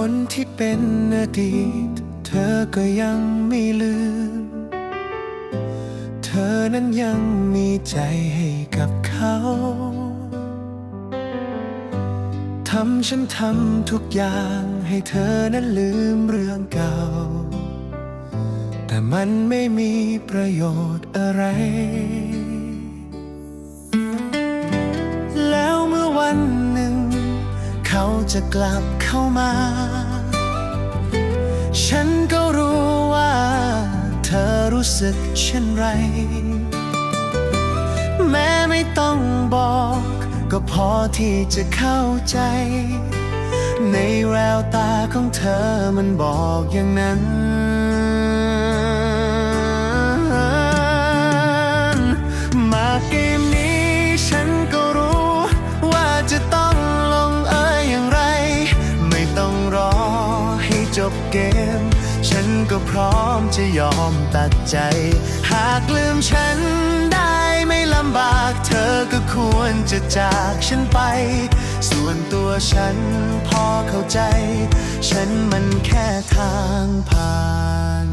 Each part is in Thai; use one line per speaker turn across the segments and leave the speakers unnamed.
คนที่เป็นอดีต เธอก็ยังไม่ลืม เธอนั้นยังมีใจให้กับเขาทำฉันทำทุกอย่างให้เธอนั้นลืมเรื่องเก่า แต่มันไม่มีประโยชน์อะไร จะกลับเข้ามา ฉันก็รู้ว่า เธอรู้สึกเช่นไร แม้ไม่ต้องบอก ก็พอที่จะเข้าใจ ในแววตาของเธอมันบอกอย่างนั้นมาเก เกม ฉันก็พร้อมจะยอมตัดใจ หากลืมฉันได้ไม่ลำบาก เธอก็ควรจะจากฉันไป ส่วนตัวฉันพอเข้าใจ ฉันมันแค่ทางผ่าน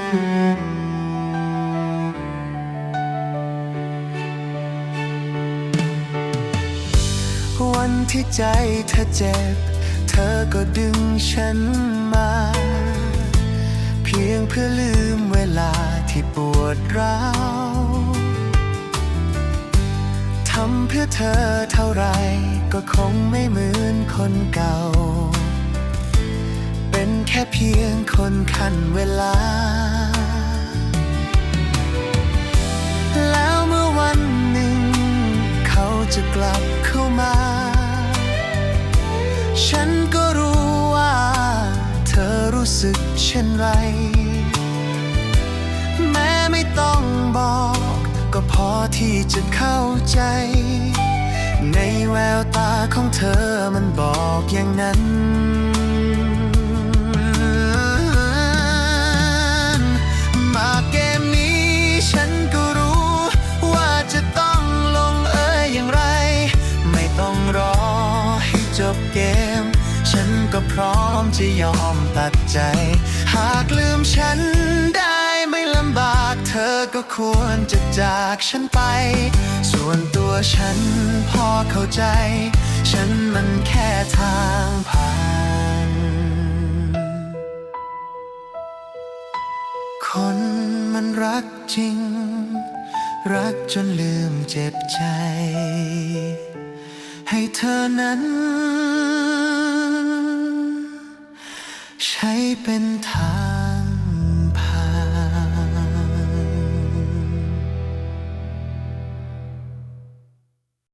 วัน ที่ใจเธอเจ็บ เธอก็ดึงฉันมา เพียงเพื่อลืมเวลาที่ปวดร้าวทำเพื่อเธอเท่าไรก็คงไม่เหมือนคนเก่า เป็นแค่เพียงคนขันเวลา ฉันก็รู้ว่า เธอรู้สึกเช่นไร แม้ไม่ต้องบอก ก็พอที่จะเข้าใจ ในแววตาของเธอมันบอกอย่างนั้น จบเกม ฉันก็พร้อมจะยอมตัดใจ หากลืมฉันได้ไม่ลำบาก เธอก็ควรจะจากฉันไป ส่วนตัวฉันพอเข้าใจ ฉันมันแค่ทางผ่าน คนมันรักจริง รักจนลืมเจ็บใจ ให้เธอนั้น ใช้เป็นทาง